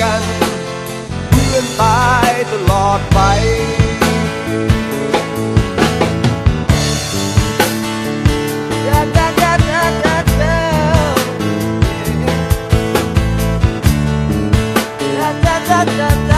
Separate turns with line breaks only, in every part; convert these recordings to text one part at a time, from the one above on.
กัน เพื่อนตายตลอดไป
ไม่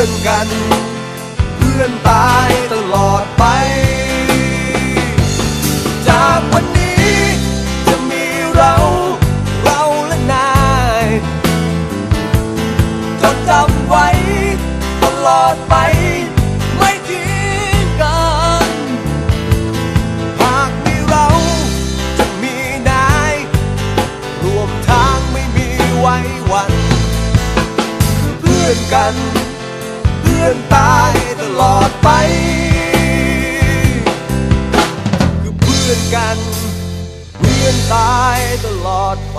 พื่อนกัน เพื่อนตายตลอดไป จากวันนี้จะมีเรา เราและนายจดจำไว้ตลอดไป ไม่ทิ้งกัน หากมีเราจะมีนาย รวมทางไม่มีไว้วัน คือเพื่อนกัน เพื่อนตายตลอดไป คือเพื่อนกันเพื่อนตายตลอดไป